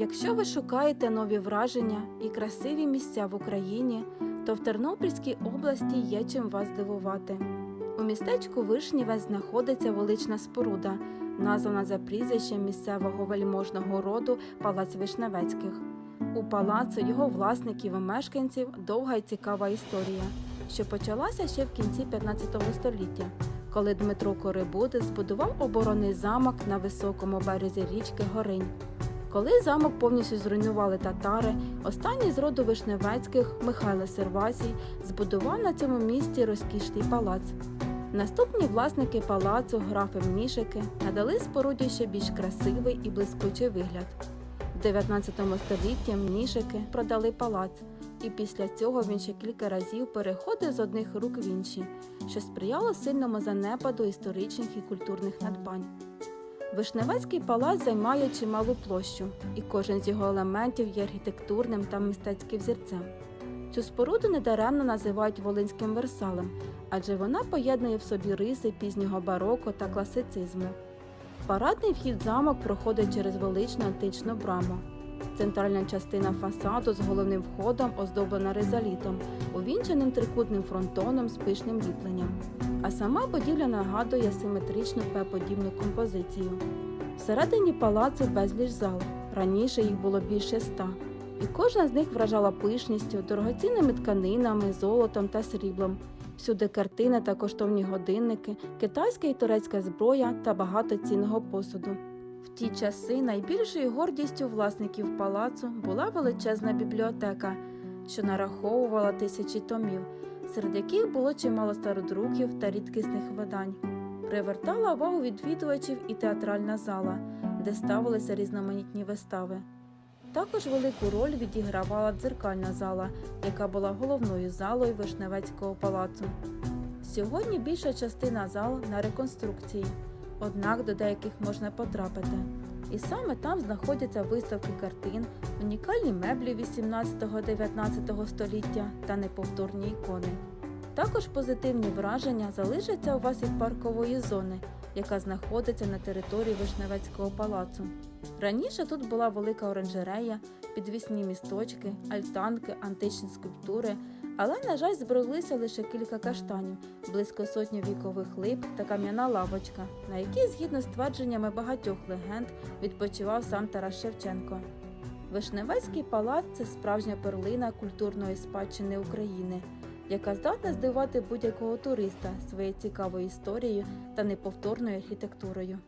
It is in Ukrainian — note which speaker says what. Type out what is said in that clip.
Speaker 1: Якщо ви шукаєте нові враження і красиві місця в Україні, то в Тернопільській області є чим вас здивувати. У містечку Вишнівець знаходиться велична споруда, названа за прізвищем місцевого вельможного роду Палац Вишневецьких. У палацу його власників і мешканців довга і цікава історія, що почалася ще в кінці 15 століття, коли Дмитро Корибуди збудував оборонний замок на високому березі річки Горинь. Коли замок повністю зруйнували татари, останній з роду Вишневецьких Михайло Сервасій збудував на цьому місці розкішний палац. Наступні власники палацу, графи Мнішики, надали споруді ще більш красивий і блискучий вигляд. В 19 столітті Мнішики продали палац, і після цього він ще кілька разів переходив з одних рук в інші, що сприяло сильному занепаду історичних і культурних надбань. Вишневецький палац займає чималу площу, і кожен з його елементів є архітектурним та мистецьким взірцем. Цю споруду недаремно називають Волинським Версалем, адже вона поєднує в собі риси пізнього бароко та класицизму. Парадний вхід замок проходить через величну античну браму. Центральна частина фасаду з головним входом оздоблена ризалітом, увінченим трикутним фронтоном з пишним ліпленням. А сама будівля нагадує симетричну П-подібну композицію. Всередині палацу безліч зал. Раніше їх було більше ста, і кожна з них вражала пишністю, дорогоцінними тканинами, золотом та сріблом. Всюди картини та коштовні годинники, китайська і турецька зброя та багато цінного посуду. В ті часи найбільшою гордістю власників палацу була величезна бібліотека, що нараховувала тисячі томів, серед яких було чимало стародруків та рідкісних видань. Привертала увагу відвідувачів і театральна зала, де ставилися різноманітні вистави. Також велику роль відігравала дзеркальна зала, яка була головною залою Вишневецького палацу. Сьогодні більша частина зал на реконструкції, однак до деяких можна потрапити. І саме там знаходяться виставки картин, унікальні меблі 18-19 століття та неповторні ікони. Також позитивні враження залишаться у вас від паркової зони, яка знаходиться на території Вишневецького палацу. Раніше тут була велика оранжерея, підвісні місточки, альтанки, античні скульптури, але, на жаль, збереглися лише кілька каштанів, близько сотні вікових лип та кам'яна лавочка, на якій, згідно з твердженнями багатьох легенд, відпочивав сам Тарас Шевченко. Вишневецький палац це справжня перлина культурної спадщини України, яка здатна здивувати будь-якого туриста своєю цікавою історією та неповторною архітектурою.